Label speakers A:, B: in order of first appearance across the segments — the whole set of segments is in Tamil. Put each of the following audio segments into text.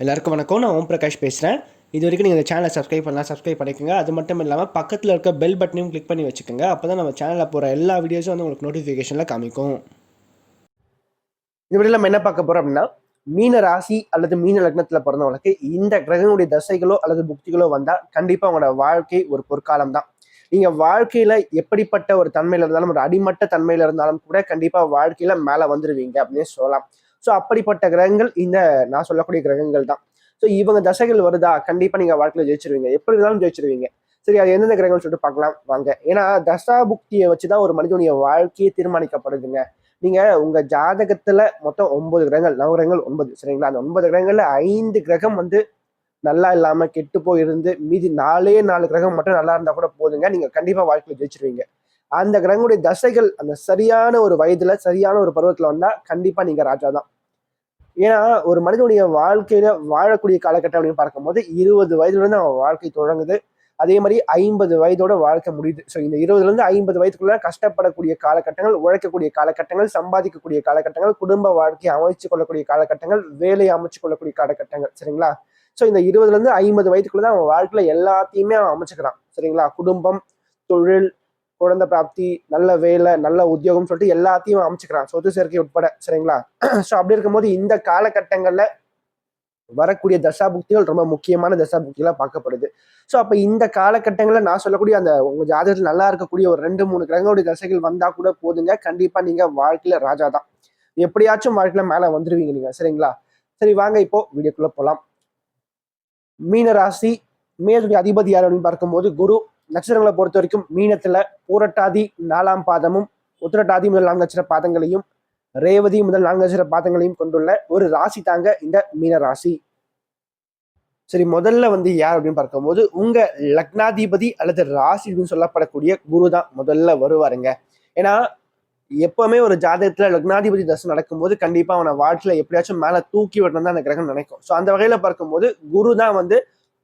A: எல்லாருக்கும் வணக்கம். நான் ஓம் பிரகாஷ் பேசுகிறேன் இது வரைக்கும் நீங்கள் இந்த சேனலை சப்ஸ்கிரைப் பண்ணலாம் சப்ஸ்கிரைப் பண்ணிக்கோங்க. அது மட்டும் இல்லாமல் பக்கத்தில் இருக்க பெல் பட்டனையும் கிளிக் பண்ணி வச்சுக்கோங்க. அப்போ தான் நம்ம சேனலில் போகிற எல்லா வீடியோஸும் வந்து உங்களுக்கு நோட்டிஃபிகேஷனில் காமிக்கும். இப்படி நம்ம என்ன பார்க்க போகிறோம் அப்படின்னா மீன ராசி அல்லது மீன லக்னத்தில் பிறந்தவங்களுக்கு இந்த கிரகங்களுடைய தசைகளோ அல்லது புக்திகளோ வந்தால் கண்டிப்பாக அவங்களோட வாழ்க்கை ஒரு பொற்காலம் தான் நீங்கள் வாழ்க்கையில் எப்படிப்பட்ட ஒரு தன்மையில் இருந்தாலும் ஒரு அடிமட்ட தன்மையில் இருந்தாலும் கூட கண்டிப்பாக வாழ்க்கையில் மேலே வந்துடுவீங்க அப்படின்னு சொல்லலாம். ஸோ அப்படிப்பட்ட கிரகங்கள் இந்த நான் சொல்லக்கூடிய கிரகங்கள் தான். ஸோ இவங்க தசைகள் வருதா? கண்டிப்பாக நீங்கள் வாழ்க்கையில் ஜெயிச்சிருவீங்க. எப்படி இருந்தாலும் ஜெயிச்சிருவீங்க. சரி அது எந்தெந்த கிரகங்கள் சொல்லிட்டு பார்க்கலாம். வாங்க. ஏன்னா தசா புக்தியை வச்சு தான் ஒரு மனிதனுடைய வாழ்க்கையே தீர்மானிக்கப்படுதுங்க. நீங்க உங்க ஜாதகத்துல மொத்தம் ஒன்பது கிரகங்கள் நவகிரகங்கள் ஒன்பது சரிங்களா? அந்த ஒன்பது கிரகங்கள்ல ஐந்து கிரகம் வந்து நல்லா இல்லாம கெட்டு போயிருந்து மீதி நாலே நாலு கிரகம் மட்டும் நல்லா இருந்தா கூட போதுங்க. நீங்க கண்டிப்பா வாழ்க்கையில ஜெயிச்சிருவீங்க. அந்த கிரகங்களுடைய தசைகள் அந்த சரியான ஒரு வயதுல சரியான ஒரு பருவத்துல வந்தா கண்டிப்பா நீங்க ராஜா தான். ஏன்னா ஒரு மனிதனுடைய வாழ்க்கையில வாழக்கூடிய காலகட்டம் அப்படின்னு பார்க்கும்போது இருபது வயதுலேருந்து அவன் வாழ்க்கை தொடங்குது. அதே மாதிரி ஐம்பது வயதோட வாழ்க்கை முடியுது. ஸோ இந்த இருபதுலேருந்து ஐம்பது வயதுக்குள்ள கஷ்டப்படக்கூடிய காலகட்டங்கள் உழைக்கக்கூடிய காலகட்டங்கள் சம்பாதிக்கக்கூடிய காலகட்டங்கள் குடும்ப வாழ்க்கையை அமைச்சு கொள்ளக்கூடிய காலகட்டங்கள் வேலையை அமைச்சு கொள்ளக்கூடிய காலகட்டங்கள். சரிங்களா? ஸோ இந்த இருபதுலேருந்து ஐம்பது வயதுக்குள்ள தான் அவன் வாழ்க்கையில் எல்லாத்தையுமே அவன் அமைச்சுக்கிறான். சரிங்களா? குடும்பம் தொழில் குழந்தை பிராப்தி நல்ல வேலை நல்ல உத்தியோகம் சொல்லிட்டு எல்லாத்தையும் அமைச்சுக்கிறான் சொத்து சேர்க்கை உட்பட சரிங்களா? ஸோ அப்படி இருக்கும்போது இந்த காலகட்டங்களில் வரக்கூடிய தசாபுக்திகள் ரொம்ப முக்கியமான தசாபுக்திகளாக பார்க்கப்படுது. ஸோ அப்போ இந்த காலகட்டங்களில் நான் சொல்லக்கூடிய அந்த உங்கள் ஜாதகத்தில் நல்லா இருக்கக்கூடிய ஒரு ரெண்டு மூணு கிரகங்களுடைய தசைகள் வந்தால் கூட போதுங்க. கண்டிப்பாக நீங்கள் வாழ்க்கையில் ராஜா தான். எப்படியாச்சும் வாழ்க்கையில் மேலே வந்துருவீங்க நீங்கள் சரிங்களா? சரி வாங்க இப்போ வீடியோக்குள்ளே போகலாம் மீன ராசி மேதுடைய அதிபதி யார் அப்படின்னு பார்க்கும்போது குரு நட்சத்திரங்களை பொறுத்த வரைக்கும் மீனத்துல பூரட்டாதி நாலாம் பாதமும் உத்திரட்டாதி முதல் நான்கு நட்சத்திர பாதங்களையும் ரேவதி முதல் நான்கு நட்சத்திர பாதங்களையும் கொண்டுள்ள ஒரு ராசி தாங்க இந்த மீன ராசி. சரி முதல்ல வந்து யார் அப்படின்னு பார்க்கும்போது உங்க லக்னாதிபதி அல்லது ராசி அப்படின்னு சொல்லப்படக்கூடிய குரு தான் முதல்ல வருவாருங்க. ஏன்னா எப்பவுமே ஒரு ஜாதகத்துல லக்னாதிபதி தசை நடக்கும்போது கண்டிப்பா அவனை வாழ்க்கையில எப்படியாச்சும் மேல தூக்கி விடணும் தான் அந்த கிரகம் நினைக்கும். ஸோ அந்த வகையில பார்க்கும்போது குரு தான் வந்து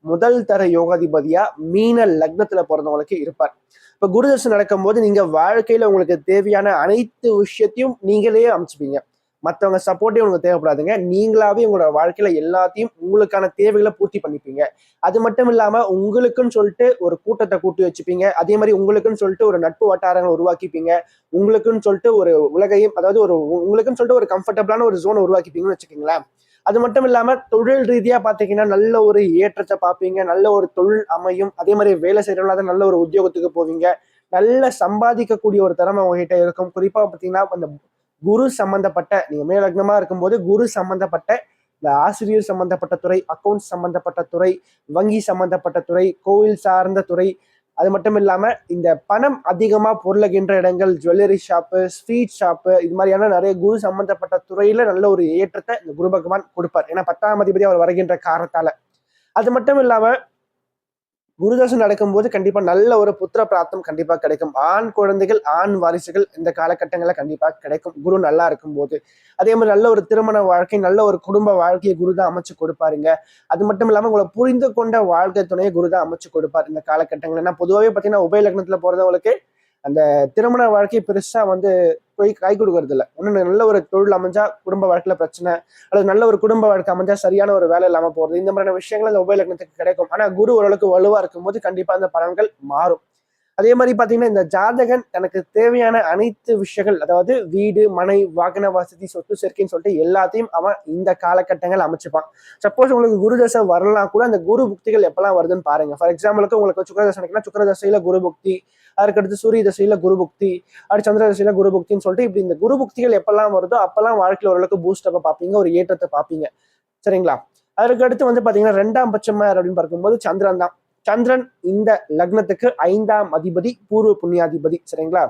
A: முதல் தர யோகாதிபதியா மீன லக்னத்துல பிறந்தவங்களுக்கு இருப்பார். இப்ப குரு தசை நடக்கும்போது நீங்க வாழ்க்கையில உங்களுக்கு தேவையான அனைத்து விஷயத்தையும் நீங்களே அமைச்சுப்பீங்க. மற்றவங்க சப்போர்ட்டே உங்களுக்கு தேவைப்படாதுங்க. நீங்களாவே உங்களோட வாழ்க்கையில எல்லாத்தையும் உங்களுக்கான தேவைகளை பூர்த்தி பண்ணிப்பீங்க. அது மட்டும் இல்லாம உங்களுக்குன்னு சொல்லிட்டு ஒரு கூட்டத்தை கூட்டி வச்சுப்பீங்க. அதே மாதிரி உங்களுக்குன்னு சொல்லிட்டு ஒரு நட்பு வட்டாரங்களை உருவாக்கிப்பீங்க. உங்களுக்குன்னு சொல்லிட்டு ஒரு உலகையும் அதாவது ஒரு உங்களுக்குன்னு சொல்லிட்டு ஒரு கம்ஃபர்டபுளான ஒரு ஜோனை உருவாக்கிப்பீங்கன்னு வச்சுக்கோங்களேன். அது மட்டும் இல்லாம தொழில் ரீதியா பாத்தீங்கன்னா நல்ல ஒரு ஏற்றத்தை பார்ப்பீங்க நல்ல ஒரு தொழில் அமையும். அதே மாதிரி வேலை செய்யறவங்களா நல்ல ஒரு உத்தியோகத்துக்கு போவீங்க. நல்ல சம்பாதிக்கக்கூடிய ஒரு திறமை உங்ககிட்ட இருக்கும். குறிப்பா பாத்தீங்கன்னா அந்த குரு சம்பந்தப்பட்ட நீங்க மேலக்னமா இருக்கும்போது குரு சம்பந்தப்பட்ட இந்த ஆசிரியர் சம்பந்தப்பட்ட துறை அக்கௌண்ட்ஸ் சம்பந்தப்பட்ட துறை வங்கி சம்பந்தப்பட்ட துறை கோவில் சார்ந்த துறை அது மட்டும் இல்லாமல் இந்த பணம் அதிகமாக பொருளுகின்ற இடங்கள் ஜுவல்லரி ஷாப்பு ஸ்வீட் ஷாப்பு இது மாதிரியான நிறைய குரு சம்பந்தப்பட்ட துறையில் நல்ல ஒரு ஏற்றத்தை இந்த குரு பகவான் கொடுப்பார். ஏன்னா பத்தாம் அதிபதி அவர் வருகின்ற காரணத்தால். அது மட்டும் இல்லாமல் குருதசம் நடக்கும்போது கண்டிப்பா நல்ல ஒரு புத்திர பிராப்தம் கண்டிப்பா கிடைக்கும். ஆண் குழந்தைகள் ஆண் வாரிசுகள் இந்த காலகட்டங்களில் கண்டிப்பா கிடைக்கும். குரு நல்லா இருக்கும் போது அதே மாதிரி நல்ல ஒரு திருமண வாழ்க்கை நல்ல ஒரு குடும்ப வாழ்க்கையை குரு தான் அமைச்சு கொடுப்பாருங்க. அது மட்டும் இல்லாம உங்களை புரிந்து கொண்ட வாழ்க்கை துணையை குரு தான் அமைச்சு கொடுப்பார் இந்த காலகட்டங்கள் ஏன்னா பொதுவாகவே பார்த்தீங்கன்னா உபய லக்னத்துல போறவங்களுக்கு அந்த திருமண வாழ்க்கை பெருசா வந்து போய் கை கொடுக்கறது இல்லை ஒன்று நல்ல ஒரு தொழில் அமைஞ்சா குடும்ப வாழ்க்கையில பிரச்சனை அல்லது நல்ல ஒரு குடும்ப வாழ்க்கை அமைஞ்சா சரியான ஒரு வேலை இல்லாம போறது. இந்த மாதிரியான விஷயங்கள் அந்த உபய லக்னத்துக்கு கிடைக்கும். ஆனா குரு ஓரளவுக்கு வலுவா இருக்கும்போது கண்டிப்பா அந்த பலன்கள் மாறும். அதே மாதிரி பார்த்தீங்கன்னா இந்த ஜாதகன் தனக்கு தேவையான அனைத்து விஷயங்கள் அதாவது வீடு மனை வாகன வசதி சொத்து சேர்க்கைன்னு சொல்லிட்டு எல்லாத்தையும் அவன் இந்த காலகட்டங்கள் அமைச்சுப்பான். சப்போஸ் உங்களுக்கு குரு தசை வரலாம் கூட அந்த குரு புக்திகள் எப்பெல்லாம் வருதுன்னு பாருங்க. ஃபார் எக்ஸாம்பிளுக்கு உங்களுக்கு சுக்கர தசைனா சுக்கர தசையில குரு புக்தி அதுக்கடுத்து சூரிய தசையில குரு புக்தி அடுத்து சந்திர தசையில குரு புக்தின்னு சொல்லிட்டு இப்படி இந்த குரு புக்திகள் எப்பெல்லாம் வருதோ அப்பெல்லாம் வாழ்க்கையில் ஓரளவுக்கு பூஸ்டப்பை பார்ப்பீங்க ஒரு ஏற்றத்தை பார்ப்பீங்க சரிங்களா? அதுக்கடுத்து வந்து பார்த்தீங்கன்னா ரெண்டாம் பட்சமா அப்படின்னு பார்க்கும்போது சந்திரன் தான். சந்திரன் இந்த லக்னத்துக்கு ஐந்தாம் அதிபதி பூர்வ புண்ணியாதிபதி சரிங்களா?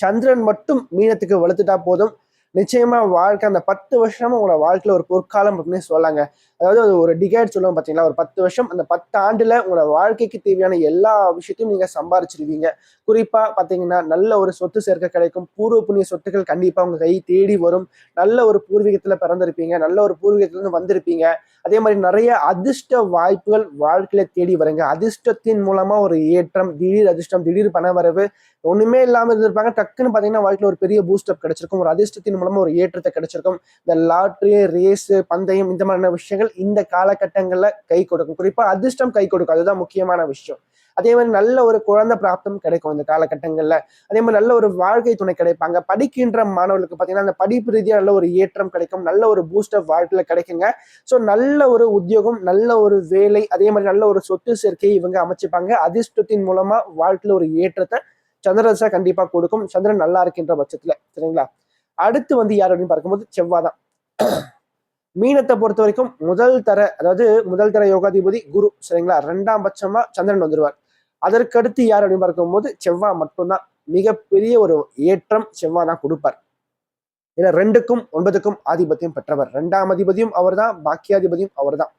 A: சந்திரன் மட்டும் மீனத்துக்கு வலுத்துட்டா போதும். நிச்சயமா வாழ்க்கை அந்த பத்து வருஷமும் உங்களோட வாழ்க்கையில ஒரு பொற்காலம் அப்படின்னு சொல்லாங்க. அதாவது அது ஒரு டிகேட் சொல்லுவோம் பார்த்தீங்களா? ஒரு பத்து வருஷம் அந்த பத்து ஆண்டுல உங்களோட வாழ்க்கைக்கு தேவையான எல்லா விஷயத்தையும் நீங்க சம்பாரிச்சிருவீங்க. குறிப்பா பாத்தீங்கன்னா நல்ல ஒரு சொத்து சேர்க்க கிடைக்கும். பூர்வ புண்ணிய சொத்துக்கள் கண்டிப்பா உங்க கை தேடி வரும். நல்ல ஒரு பூர்வீகத்துல பிறந்திருப்பீங்க. நல்ல ஒரு பூர்வீகத்துல இருந்து வந்திருப்பீங்க. அதே மாதிரி நிறைய அதிர்ஷ்ட வாய்ப்புகள் வாழ்க்கையில தேடி வருங்க. அதிர்ஷ்டத்தின் மூலமா ஒரு ஏற்றம் திடீர் அதிர்ஷ்டம் திடீர் பண வரவு ஒண்ணுமே இல்லாம இருந்திருப்பாங்க. டக்குன்னு பாத்தீங்கன்னா வாழ்க்கையில் ஒரு பெரிய பூஸ்டப் கிடைச்சிருக்கும். ஒரு அதிர்ஷ்டத்தின் மூலமா ஒரு ஏற்றத்தை கிடைச்சிருக்கும். இந்த லாட்ரி ரேஸ் பந்தயம் இந்த மாதிரியான விஷயங்கள் இந்த காலகட்டங்கள்ல கை கொடுக்கும். குறிப்பா அதிர்ஷ்டம் கை கொடுக்கும். அதுதான் முக்கியமான விஷயம். அதே மாதிரி நல்ல ஒரு குழந்தை பிராப்தம் கிடைக்கும் இந்த காலகட்டங்கள்ல. அதே மாதிரி நல்ல ஒரு வாழ்க்கை துணை கிடைப்பாங்க. படிக்கின்ற மாணவர்களுக்கு பார்த்தீங்கன்னா அந்த படிப்பு ரீதியாக நல்ல ஒரு ஏற்றம் கிடைக்கும். நல்ல ஒரு பூஸ்டப் வாழ்க்கையில கிடைக்குங்க. ஸோ நல்ல ஒரு உத்தியோகம் நல்ல ஒரு வேலை அதே மாதிரி நல்ல ஒரு சொத்து சேர்க்கையை இவங்க அமைச்சுப்பாங்க. அதிர்ஷ்டத்தின் மூலமா வாழ்க்கையில ஒரு ஏற்றத்தை சந்திரதசை கண்டிப்பா கொடுக்கும். சந்திரன் நல்லா இருக்கின்ற பட்சத்துல சரிங்களா? அடுத்து வந்து யார் அப்படின்னு பார்க்கும்போது செவ்வாதான். மீனத்தை பொறுத்த வரைக்கும் முதல் தர அதாவது முதல் தர யோகாதிபதி குரு சரிங்களா? ரெண்டாம் பட்சமா சந்திரன் வந்துடுவார் அதற்கடுத்து யார் அப்படின்னு பார்க்கும்போது செவ்வாய் மட்டும்தான். மிகப்பெரிய ஒரு ஏற்றம் செவ்வாய் தான் கொடுப்பார். ஏன்னா ரெண்டுக்கும் ஒன்பதுக்கும் ஆதிபத்தியம் பெற்றவர். ரெண்டாம் அதிபதியும் அவர்தான் பாக்கியாதிபதியும் அவர்தான்.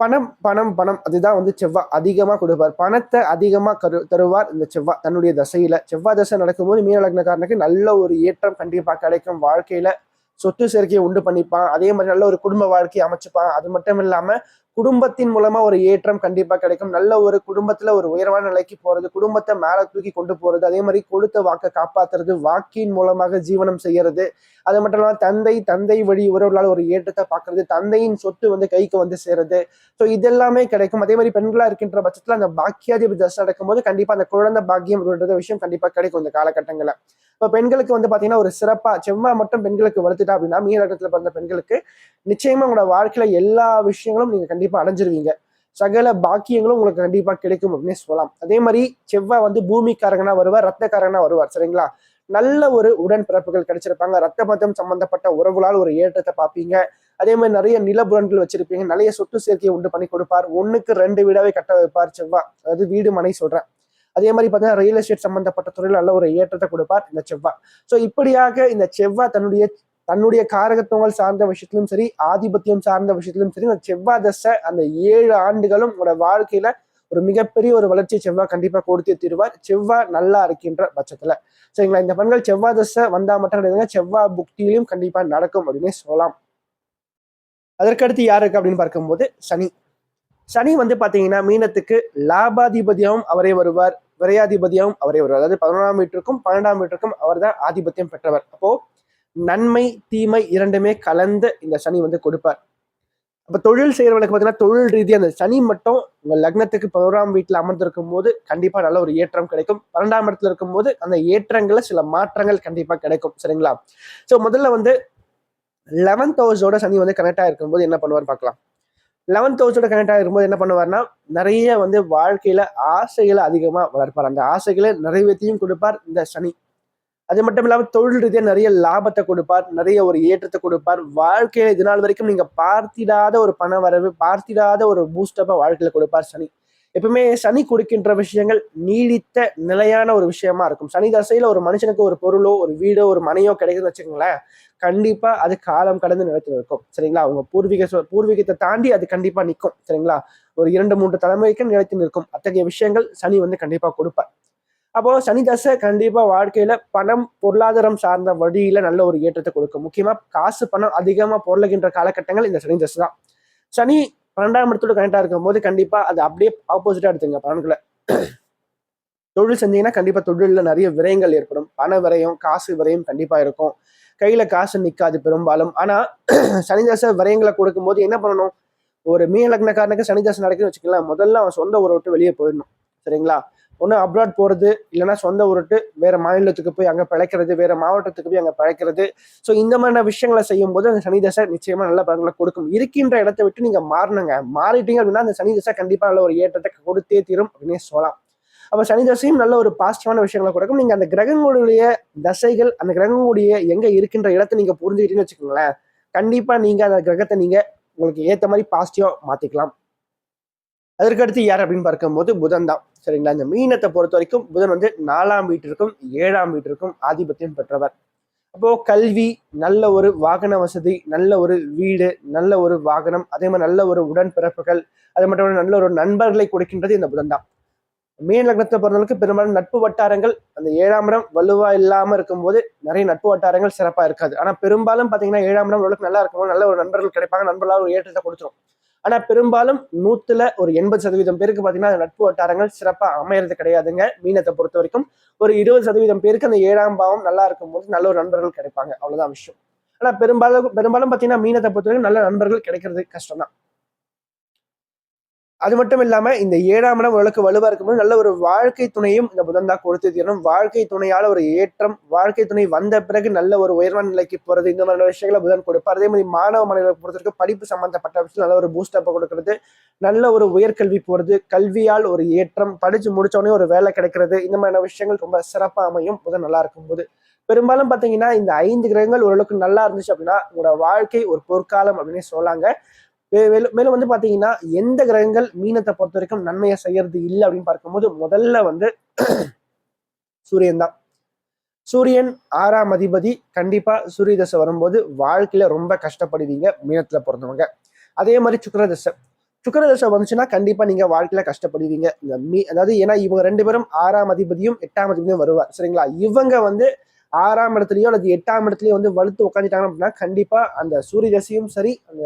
A: பணம் பணம் பணம் அதுதான் வந்து செவ்வாய் அதிகமாக கொடுப்பார். பணத்தை அதிகமாக கரு தருவார் இந்த செவ்வாய் தன்னுடைய தசையில. செவ்வாய் தசை நடக்கும்போது மீன லக்னக்காரனுக்கு நல்ல ஒரு ஏற்றம் கண்டிப்பாக கிடைக்கும். வாழ்க்கையில சொத்து சேர்க்கையை உண்டு பண்ணிப்பான். அதே மாதிரி நல்ல ஒரு குடும்ப வாழ்க்கையை அமைச்சுப்பான். அது மட்டும் இல்லாம குடும்பத்தின் மூலமா ஒரு ஏற்றம் கண்டிப்பா கிடைக்கும். நல்ல ஒரு குடும்பத்துல ஒரு உயர்வான நிலைக்கு போறது குடும்பத்தை மேல தூக்கி கொண்டு போறது அதே மாதிரி கொடுத்த வாக்கை காப்பாத்துறது வாக்கின் மூலமாக ஜீவனம் செய்யறது அது மட்டும் இல்லாமல் தந்தை தந்தை வழி உறவுகளால் ஒரு ஏற்றத்தை பார்க்கறது தந்தையின் சொத்து வந்து கைக்கு வந்து சேருது. ஸோ இதெல்லாமே கிடைக்கும். அதே மாதிரி பெண்களா இருக்கின்ற பட்சத்துல அந்த பாக்கியாதிபதி தசை நடக்கும்போது கண்டிப்பா அந்த குழந்தை பாக்கியம் விஷயம் கண்டிப்பா கிடைக்கும் இந்த காலகட்டங்களில். இப்போ பெண்களுக்கு வந்து பாத்தீங்கன்னா ஒரு சிறப்பா செவ்வாய் மட்டும் பெண்களுக்கு வளர்த்துட்டா அப்படின்னா மீனகத்துல பிறந்த பெண்களுக்கு நிச்சயமா உங்களோட வாழ்க்கையில எல்லா விஷயங்களும் நீங்க கண்டிப்பா அடைஞ்சிருவீங்க. சகல பாக்கியங்களும் உங்களுக்கு கண்டிப்பாக கிடைக்கும் அப்படின்னு சொல்லலாம். அதே மாதிரி செவ்வாய் வந்து பூமிக்காரங்கனா வருவார் ரத்தக்காரங்கனா வருவார் சரிங்களா? நல்ல ஒரு உடன்பிறப்புகள் கிடைச்சிருப்பாங்க. ரத்த மதம் சம்பந்தப்பட்ட உறவுகளால் ஒரு ஏற்றத்தை பார்ப்பீங்க. அதே மாதிரி நிறைய நிலபுரன்கள் வச்சிருப்பீங்க. நிறைய சொத்து சேர்க்கையை உண்டு பண்ணி கொடுப்பார். ஒன்றுக்கு ரெண்டு வீடாவே கட்ட வைப்பார் செவ்வா. அதாவது வீடு மனை சொல்றேன். அதே மாதிரி பார்த்தீங்கன்னா ரியல் எஸ்டேட் சம்பந்தப்பட்ட துறையில் நல்ல ஒரு ஏற்றத்தை கொடுப்பார் இந்த செவ்வாய் ஸோ இப்படியாக இந்த செவ்வாய் தன்னுடைய தன்னுடைய காரகத்துவங்கள் சார்ந்த விஷயத்திலும் சரி ஆதிபத்தியம் சார்ந்த விஷயத்திலும் சரி இந்த செவ்வாய் தசை அந்த ஏழு ஆண்டுகளும் உங்களோட வாழ்க்கையில ஒரு மிகப்பெரிய ஒரு வளர்ச்சி செவ்வாய் கண்டிப்பா கொடுத்தே தீருவார். செவ்வாய் நல்லா இருக்கின்ற பட்சத்துல. சரிங்களா? இந்த பெண்கள் செவ்வாய் தசை வந்தா மட்டும் செவ்வாய் புக்தியிலும் கண்டிப்பா நடக்கும் அப்படின்னு சொல்லலாம். அதற்கடுத்து யாருக்கு அப்படின்னு பார்க்கும்போது சனி. சனி வந்து பாத்தீங்கன்னா மீனத்துக்கு லாபாதிபதியாகவும் அவரே வருவார். விரையாதிபதியாகவும் அவரே வருவார். அதாவது பதினொன்றாம் வீட்டிற்கும் பன்னெண்டாம் வீட்டிற்கும் அவர் தான் ஆதிபத்தியம் பெற்றவர். அப்போ நன்மை தீமை இரண்டுமே கலந்து இந்த சனி வந்து கொடுப்பார். அப்போ தொழில் செய்கிறவங்களுக்கு பார்த்தீங்கன்னா தொழில் ரீதியாக அந்த சனி மட்டும் உங்கள் லக்னத்துக்கு பதினோராம் வீட்டில் அமர்ந்திருக்கும் போது கண்டிப்பாக நல்ல ஒரு ஏற்றம் கிடைக்கும். பன்னெண்டாம் இடத்துல இருக்கும்போது அந்த ஏற்றங்களில் சில மாற்றங்கள் கண்டிப்பாக கிடைக்கும். சரிங்களா? ஸோ முதல்ல வந்து லெவன்த் ஹவுஸோட சனி வந்து கனெக்ட் ஆகிருக்கும் போது என்ன பண்ணுவார் பார்க்கலாம் லெவன்த் ஹவுஸோட கனெக்ட் ஆகிருக்கும்போது என்ன பண்ணுவார்னா நிறைய வந்து வாழ்க்கையில் ஆசைகளை அதிகமாக வளர்ப்பார். அந்த ஆசைகளை நிறைவேற்றியும் கொடுப்பார் இந்த சனி. அது மட்டும் இல்லாமல் தொழில் ரீதியாக நிறைய லாபத்தை கொடுப்பார் நிறைய ஒரு ஏற்றத்தை கொடுப்பார். வாழ்க்கையில் இது நாள் வரைக்கும் நீங்கள் பார்த்திடாத ஒரு பண வரவு பார்த்திடாத ஒரு பூஸ்டப்பாக வாழ்க்கையில் கொடுப்பார் சனி. எப்பவுமே சனி கொடுக்கின்ற விஷயங்கள் நீடித்த நிலையான ஒரு விஷயமா இருக்கும். சனி தசையில ஒரு மனுஷனுக்கு ஒரு பொருளோ ஒரு வீடோ ஒரு மனையோ கிடைக்குதுன்னு வச்சுக்கோங்களேன் கண்டிப்பா அது காலம் கடந்து நிலத்தில் இருக்கும் சரிங்களா? அவங்க பூர்வீக பூர்வீகத்தை தாண்டி அது கண்டிப்பா நிற்கும். சரிங்களா? ஒரு இரண்டு மூன்று தலைமுறைக்கு நிலைத்து நிற்கும். அத்தகைய விஷயங்கள் சனி வந்து கண்டிப்பா கொடுப்பார். அப்போ சனி தசை கண்டிப்பா வாழ்க்கையில பணம் பொருளாதாரம் சார்ந்த வழியில நல்ல ஒரு ஏற்றத்தை கொடுக்கும். முக்கியமா காசு பணம் அதிகமா பொருளுகின்ற காலகட்டங்கள் இந்த சனி தசை தான். சனி பன்னெண்டாம் இடத்தோட கனெக்டா இருக்கும் போது கண்டிப்பா அது அப்படியே ஆப்போசிட்டா எடுத்துங்க பலன்களை. தொழில் செஞ்சீங்கன்னா கண்டிப்பா தொழிலில் நிறைய விரயங்கள் ஏற்படும். பண விரயம் காசு விரயம் கண்டிப்பா இருக்கும். கையில காசு நிற்காது பெரும்பாலும். ஆனா சனி தசை விரயங்களை கொடுக்கும் போது என்ன பண்ணணும்? ஒரு மீன லக்னக்காரனுக்கு சனி தசை நடக்குன்னு வச்சுக்கலாம் முதல்ல அவன் சொந்த ஊரை விட்டு வெளியே போயிடணும். சரிங்களா? ஒன்று அப்ராட் போகிறது இல்லைன்னா சொந்த ஊருட்டு வேறு மாநிலத்துக்கு போய் அங்கே பிழைக்கிறது வேறு மாவட்டத்துக்கு போய் அங்கே பிழைக்கிறது. ஸோ இந்த மாதிரியான விஷயங்களை செய்யும் போது அந்த சனி தசை நிச்சயமாக நல்ல பலன்களை கொடுக்கும். இருக்கின்ற இடத்தை விட்டு நீங்கள் மாறினுங்க மாறிட்டீங்க அப்படின்னா அந்த சனி தசை கண்டிப்பாக நல்ல ஒரு ஏற்றத்தை கொடுத்தே தீரும் அப்படின்னே சொல்லலாம். அப்போ சனி தசையும் நல்ல ஒரு பாசிட்டிவான விஷயங்களை கொடுக்கும். நீங்கள் அந்த கிரகங்களுடைய தசைகள் அந்த கிரகங்களுடைய எங்கே இருக்கின்ற இடத்தை நீங்கள் புரிஞ்சுக்கிட்டீங்கன்னு வச்சுக்கோங்களேன் கண்டிப்பாக நீங்கள் அந்த கிரகத்தை நீங்கள் உங்களுக்கு ஏற்ற மாதிரி பாசிட்டிவாக மாற்றிக்கலாம் அதற்கடுத்து யார் அப்படின்னு பார்க்கும்போது புதன் தான். சரிங்களா? இந்த மீனத்தை பொறுத்த வரைக்கும் புதன் வந்து நாலாம் வீட்டிற்கும் ஏழாம் வீட்டிற்கும் ஆதிபத்தியம் பெற்றவர். அப்போ கல்வி நல்ல ஒரு வாகன வசதி நல்ல ஒரு வீடு நல்ல ஒரு வாகனம் அதே மாதிரி நல்ல ஒரு உடன்பிறப்புகள் அது மட்டும் நல்ல ஒரு நண்பர்களை கொடுக்கின்றது இந்த புதன் தான். மீன் லக்னத்தை பொறுத்தவரைக்கும் பெரும்பாலும் நட்பு வட்டாரங்கள் அந்த ஏழாம் இடம் வலுவா இல்லாம இருக்கும்போது நிறைய நட்பு வட்டாரங்கள் சிறப்பா இருக்காது. ஆனா பெரும்பாலும் பாத்தீங்கன்னா ஏழாம் இடம் ஓரளவுக்கு நல்லா இருக்கும் நல்ல ஒரு நண்பர்கள் கிடைப்பாங்க நண்பர்களாக ஒரு ஏற்றத்தை கொடுத்துரும். ஆனா பெரும்பாலும் நூத்துல ஒரு எண்பது சதவீதம் பேருக்கு பாத்தீங்கன்னா நட்பு வட்டாரங்கள் சிறப்பா அமையறது கிடையாதுங்க. மீனத்தை பொறுத்த வரைக்கும் ஒரு இருபது சதவீதம் பேருக்கு அந்த ஏழாம் பாவம் நல்லா இருக்கும் போது நல்ல ஒரு நண்பர்கள் கிடைப்பாங்க. அவ்வளவுதான் விஷயம். ஆனா பெரும்பாலும் பெரும்பாலும் பாத்தீங்கன்னா மீனத்தை பொறுத்த வரைக்கும் நல்ல நண்பர்கள் கிடைக்கிறது கஷ்டம் தான் அது மட்டும் இல்லாம இந்த ஏழாம் இடம் ஓரளவுக்கு வலுவா இருக்கும்போது நல்ல ஒரு வாழ்க்கை துணையும் இந்த புதன் தான் கொடுத்து தீரணும். வாழ்க்கை துணையால ஒரு ஏற்றம் வாழ்க்கை துணை வந்த பிறகு நல்ல ஒரு உயர்வான நிலைக்கு போறது இந்த மாதிரி விஷயங்களை புதன் கொடுப்பார். அதே மாதிரி மாணவ மாணவர்களை பொறுத்தவரைக்கும் படிப்பு சம்பந்தப்பட்ட விஷயம் நல்ல ஒரு பூஸ்டப்பை கொடுக்கறது. நல்ல ஒரு உயர்கல்வி போறது கல்வியால் ஒரு ஏற்றம் படிச்சு முடிச்சவனே ஒரு வேலை கிடைக்கிறது இந்த மாதிரியான விஷயங்கள் ரொம்ப சிறப்பா அமையும். புதன் நல்லா இருக்கும்போது. பெரும்பாலும் பார்த்தீங்கன்னா இந்த ஐந்து கிரகங்கள் ஓரளவுக்கு நல்லா இருந்துச்சு அப்படின்னா உங்களோட வாழ்க்கை ஒரு பொற்காலம் அப்படின்னு சொல்லாங்க. மேலும் மேலும் வந்து பாத்தீங்கன்னா எந்த கிரகங்கள் மீனத்தை பொறுத்த வரைக்கும் நன்மையை செய்யறது இல்லை அப்படின்னு பார்க்கும்போது முதல்ல வந்து சூரியன் தான். சூரியன் ஆறாம் அதிபதி கண்டிப்பா சூரிய தசை வரும்போது வாழ்க்கையில ரொம்ப கஷ்டப்படுவீங்க மீனத்துல பிறந்தவங்க. அதே மாதிரி சுக்கிர தசை. சுக்கிர தசை வந்துச்சுன்னா கண்டிப்பா நீங்க வாழ்க்கையில கஷ்டப்படுவீங்க. இந்த மீ அதாவது ஏன்னா இவங்க ரெண்டு பேரும் ஆறாம் அதிபதியும் எட்டாம் அதிபதியும் வருவார். சரிங்களா? இவங்க வந்து ஆறாம் இடத்துலயோ அல்லது எட்டாம் இடத்துலயோ வந்து வலுத்து உட்காந்துட்டாங்க அப்படின்னா கண்டிப்பா அந்த சூரிய தசையும் சரி அந்த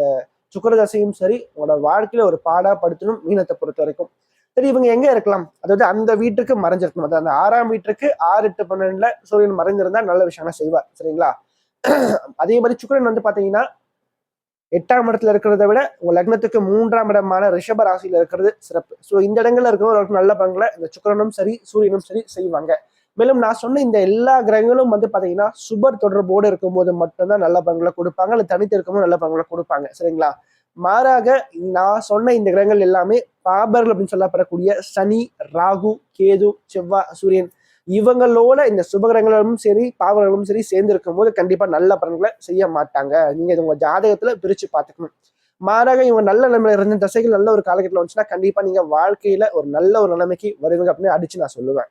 A: சுக்கரதசையும் சரி உங்களோட வாழ்க்கையில ஒரு பாடா படுத்தணும் மீனத்தை பொறுத்த வரைக்கும். சரி இவங்க எங்க இருக்கலாம்? அதாவது அந்த வீட்டுக்கு மறைஞ்சிருக்கணும். அதாவது அந்த ஆறாம் வீட்டுக்கு ஆறு எட்டு பன்னெண்டுல சூரியன் மறைஞ்சிருந்தா நல்ல விஷயம்லாம் செய்வார். சரிங்களா? அதே மாதிரி சுக்கரன் வந்து பாத்தீங்கன்னா எட்டாம் இடத்துல இருக்கிறத விட உங்க லக்னத்துக்கு மூன்றாம் இடமான ரிஷப ராசியில இருக்கிறது சிறப்பு. ஸோ இந்த இடங்கள்ல இருக்கிறவங்களுக்கு நல்ல பங்களை இந்த சுக்கரனும் சரி சூரியனும் சரி செய்வாங்க. மேலும் நான் சொன்ன இந்த எல்லா கிரகங்களும் வந்து பாத்தீங்கன்னா சுபர் தொடர்போடு இருக்கும்போது மட்டும்தான் நல்ல பங்களை கொடுப்பாங்க. அல்லது தனித்து இருக்கும்போது நல்ல பங்களை கொடுப்பாங்க. சரிங்களா? மாறாக நான் சொன்ன இந்த கிரகங்கள் எல்லாமே பாபர்கள் அப்படின்னு சொல்லப்படக்கூடிய சனி ராகு கேது செவ்வாய் சூரியன் இவங்களோட இந்த சுபகிரகங்களும் சரி பாவர்களும் சரி சேர்ந்து இருக்கும்போது கண்டிப்பா நல்ல பலன்களை செய்ய மாட்டாங்க. நீங்க இது உங்க ஜாதகத்துல பிரிச்சு பார்த்துக்கணும். மாறாக இவங்க நல்ல நிலைமையில இருந்த தசைகள் நல்ல ஒரு காலகட்டத்தில் வந்துச்சுன்னா கண்டிப்பா நீங்க வாழ்க்கையில ஒரு நல்ல ஒரு நிலைமைக்கு வருவீங்க அப்படின்னு அடிச்சு நான் சொல்லுவேன்.